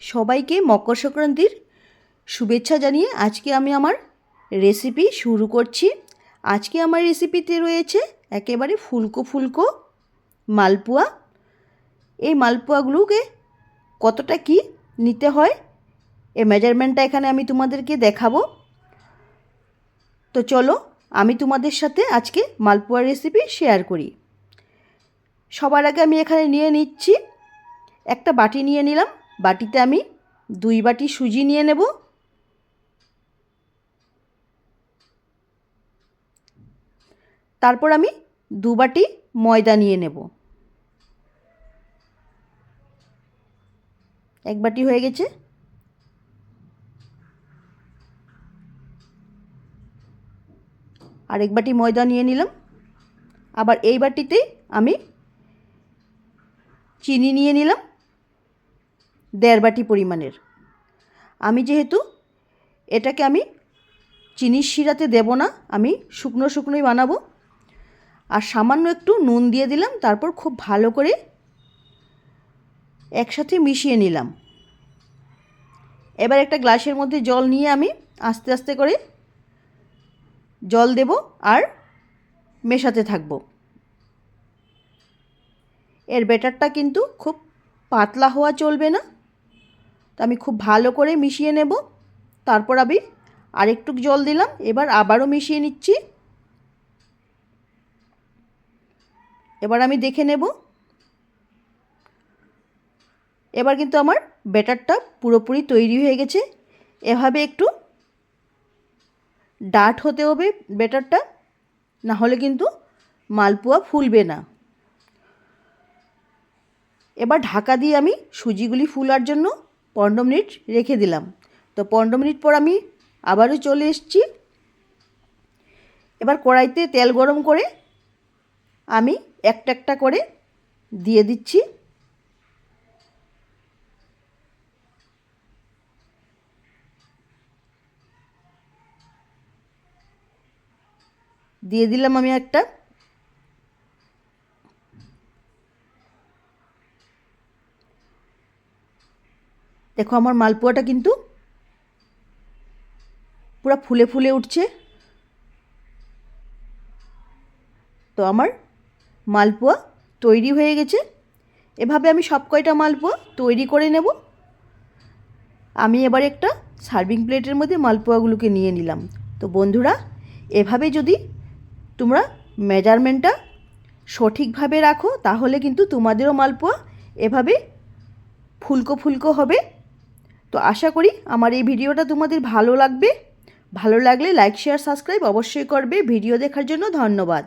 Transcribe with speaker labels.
Speaker 1: সবাইকে মকর সংক্রান্তির শুভেচ্ছা জানিয়ে আজকে আমি আমার রেসিপি শুরু করছি। আজকে আমার রেসিপিতে রয়েছে একেবারে ফুলকো ফুলকো মালপোয়া। এই মালপোয়াগুলোকে কতটা কি নিতে হয় এই মেজারমেন্টটা এখানে আমি তোমাদেরকে দেখাবো। তো চলো, আমি তোমাদের সাথে আজকে মালপোয়া রেসিপি শেয়ার করি। সবার আগে আমি এখানে নিয়ে নিচ্ছি। একটা বাটি নিয়ে নিলাম। বাটিতে আমি দুই বাটি সুজি নিয়ে নেব। তারপর আমি দু বাটি ময়দা নিয়ে নেব। এক বাটি হয়ে গেছে। আর এক বাটি ময়দা নিয়ে নিলাম। আবার এই বাটিতেই আমি চিনি নিয়ে নিলাম। দেড় বাটি পরিমাণের। আমি যেহেতু এটাকে আমি চিনির শিরাতে দেব না, আমি শুকনো শুকনোই বানাবো। আর সামান্য একটু নুন দিয়ে দিলাম, তারপর খুব ভালো করে একসাথে মিশিয়ে নিলাম। এবার একটা গ্লাসের মধ্যে জল নিয়ে আমি আস্তে আস্তে করে জল দেব আর মেশাতে থাকব। এর ব্যাটারটা কিন্তু খুব পাতলা হওয়া চলবে না। তো আমি খুব ভালো করে মিশিয়ে নেব। তারপর আমি আরেকটু জল দিলাম, এবার আবারও মিশিয়ে নিচ্ছি। এবার আমি দেখে নেব। এবার কিন্তু আমার ব্যাটারটা পুরোপুরি তৈরি হয়ে গেছে। এভাবে একটু ডাট হতে হবে ব্যাটারটা, না হলে কিন্তু মালপোয়া ফুলবে না। এবার ঢাকা দিয়ে আমি সুজিগুলি ফুলার জন্য পনেরো মিনিট রেখে দিলাম। তো পনেরো মিনিট পর আমি আবারও চলে এসেছি। এবার কড়াইতে তেল গরম করে আমি একটা একটা করে দিয়ে দিচ্ছি। দিয়ে দিলাম আমি একটা দেখো আমার মালপোয়াটা কিন্তু পুরো ফুলে ফুলে উঠছে। তো আমার মালপোয়া তৈরি হয়ে গেছে। এভাবে আমি সব কয়টা মালপোয়া তৈরি করে নেব। আমি এবার একটা সার্ভিং প্লেটের মধ্যে মালপোয়াগুলোকে নিয়ে নিলাম। তো বন্ধুরা, এভাবে যদি তোমরা মেজারমেন্টটা সঠিকভাবে রাখো, তাহলে কিন্তু তোমাদেরও মালপোয়া এভাবে ফুলকো ফুলকো হবে। তো আশা করি আমার এই ভিডিওটা তোমাদের ভালো লাগবে। ভালো লাগলে লাইক শেয়ার সাবস্ক্রাইব অবশ্যই করবে। ভিডিও দেখার জন্য ধন্যবাদ।